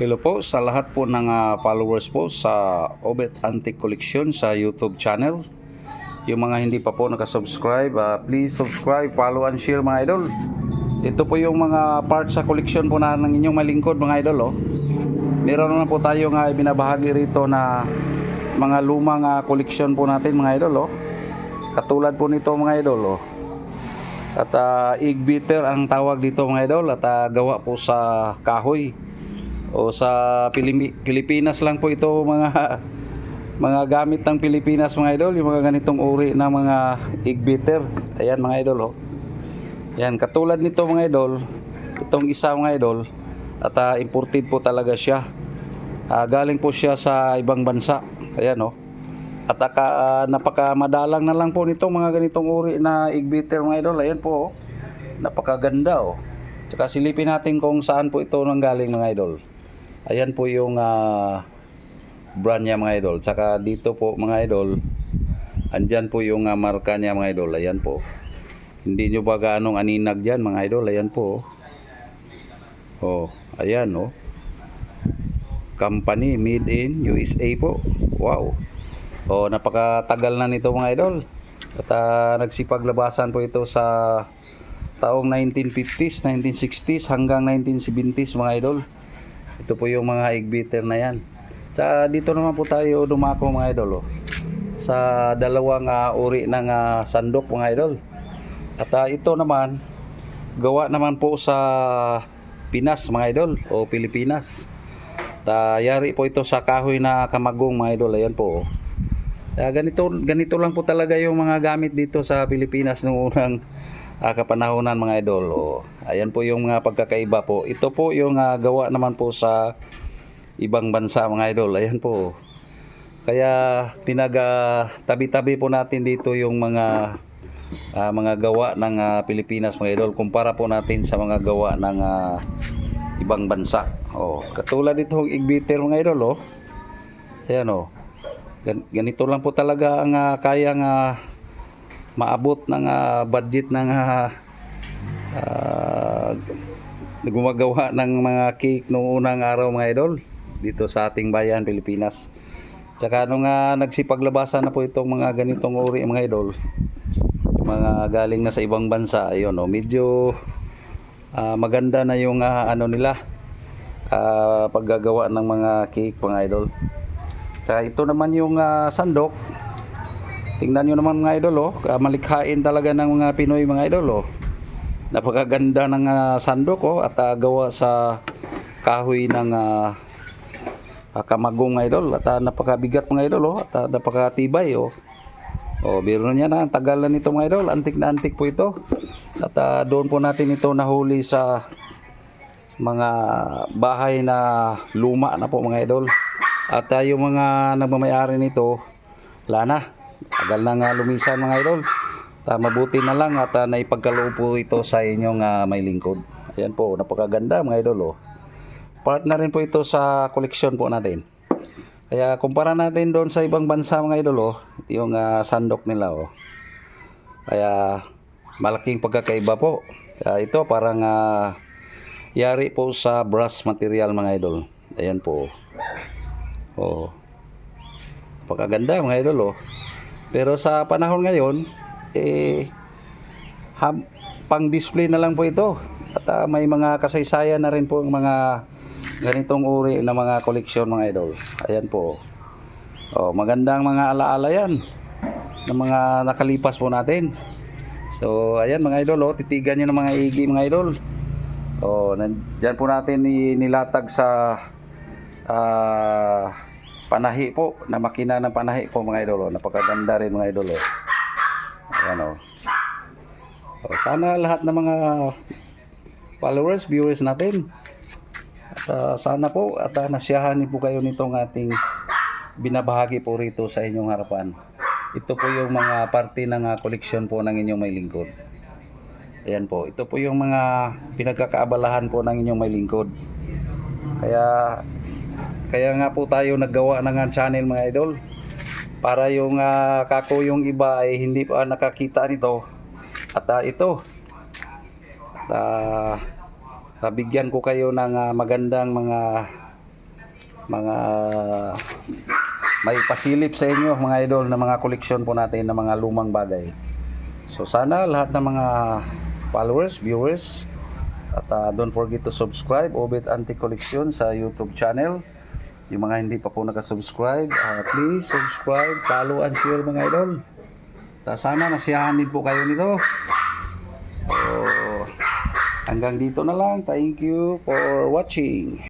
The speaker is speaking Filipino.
Hello po sa lahat po ng ah, followers po sa Obet Antique Collection sa YouTube channel. Yung mga hindi pa po nakasubscribe, ah, please subscribe, follow and share mga idol. Ito po yung mga parts sa collection po na ng inyong malingkod mga idol. Oh. Meron naman po tayo nga binabahagi rito na mga lumang ah, collection po natin mga idol. Oh. Katulad po nito mga idol. Oh. At uh, egg beater ang tawag dito mga idol at ah, gawa po sa kahoy o sa Pilipinas lang po ito mga mga gamit ng Pilipinas mga idol. Yung mga ganitong uri ng mga egg beater. Ayan mga idol oh. yan katulad nito mga idol itong isa mga idol at ah, imported po talaga siya. Ah, galing po siya sa ibang bansa. Ayan oh. At ah, napakamadalang na lang po nito mga ganitong uri na egg beater mga idol. Ayan po oh. napakaganda oh. Tsaka silipin natin kung saan po ito nanggaling mga idol. Ayan po yung ah, brand niya mga idol. Tsaka dito po mga idol, andyan po yung ah, marka niya mga idol. Ayan po. Hindi nyo ba gaanong aninag dyan mga idol. Ayan po. Oh, ayan oh. Company made in USA po. Wow. Oh, napakatagal na nito mga idol. At ah, nagsipaglabasan po ito sa taong 1950s, 1960s hanggang 1970s mga idol. Ito po yung mga egg na yan. Sa dito naman po tayo dumako mga idol oh. Sa dalawang ah, uri ng ah, sandok mga idol. At ah, ito naman gawa naman po sa Pinas mga idol o Pilipinas. Tayari po ito sa kahoy na kamagong mga idol. Ayan po. Kaya ganito, ganito lang po talaga yung mga gamit dito sa Pilipinas noong unang ah, kapanahonan mga idol. Oh, ayan po yung mga pagkakaiba po. Ito po yung ah, gawa naman po sa ibang bansa mga idol. Ayan po. Kaya pinag ah, tabi-tabi po natin dito yung mga ah, mga gawa ng ah, Pilipinas mga idol kumpara po natin sa mga gawa ng ah, ibang bansa. Oh, katulad itong igbeater mga idol oh. Ayan oh. Gan- ganito lang po talaga ang ah, kayang ah, maabot ng ah, budget ng ah, ah, gumagawa ng mga cake noong unang araw mga idol dito sa ating bayan Pilipinas. Tsaka nung ah, nagsipaglabasan na po itong mga ganitong uri mga idol, mga galing na sa ibang bansa, ayun oh, medyo ah, maganda na yung ah, ano nila ah, paggagawa ng mga cake mga idol. Tsaka ito naman yung ah, sandok. Tingnan nyo naman mga idol, oh. Ah, malikhain talaga ng mga Pinoy mga idol, oh. Napakaganda ng ah, sandok, oh. At ah, gawa sa kahoy ng ah, kamagong mga idol. At ah, napakabigat mga idol, oh. At ah, napakatibay, oh. Oh, biro na, ang tagal na nito mga idol. Antik na antik po ito. At ah, doon po natin ito nahuli sa mga bahay na luma na po mga idol. At uh, yung mga nagmamayari nito, wala na. Tagal na nga lumisan mga idol. Ta mabuti na lang at uh, naipagkaloob po ito sa inyong uh, may lingkod. Ayan po, napakaganda mga idol. Oh. Part na rin po ito sa koleksyon po natin. Kaya kumpara natin doon sa ibang bansa mga idol, oh, yung ah, sandok nila. Oh. Kaya malaking pagkakaiba po. Kaya ito parang ah, yari po sa brass material mga idol. Ayan po. Oh. Pagkaganda mga idol oh. Pero sa panahon ngayon eh ham, pang display na lang po ito. At ah, may mga kasaysayan na rin po ang mga ganitong uri ng mga koleksyon mga idol. Ayan po. Oh, magandang mga alaala yan ng mga nakalipas po natin. So, ayan mga idol, oh, titigan nyo ng mga igi mga idol. Oh, nandyan po natin ni- nilatag sa ah, panahi po, na makina ng panahi po mga idol. Oh. Napakaganda rin mga idol. Oh. Ayan oh. Oh, sana lahat ng mga followers, viewers natin. At ah, sana po at uh, nasiyahan niyo po kayo nitong ating binabahagi po rito sa inyong harapan. Ito po yung mga parte ng ah, koleksyon po ng inyong may lingkod. Ayan po, ito po yung mga pinagkakaabalahan po ng inyong may lingkod. Kaya kaya nga po tayo naggawa ng channel mga idol para yung ah, kako yung iba ay hindi pa nakakita nito. At ah, ito at, ah, nabigyan ko kayo ng ah, magandang mga mga may pasilip sa inyo mga idol na mga koleksyon po natin ng mga lumang bagay. So sana lahat ng mga followers, viewers at ah, don't forget to subscribe Obit Antique Collection sa YouTube channel. Yung mga hindi pa po nakasubscribe, ah, please subscribe, follow and share mga idol. Ta sana nasiyahan din po kayo nito. So, hanggang dito na lang. Thank you for watching.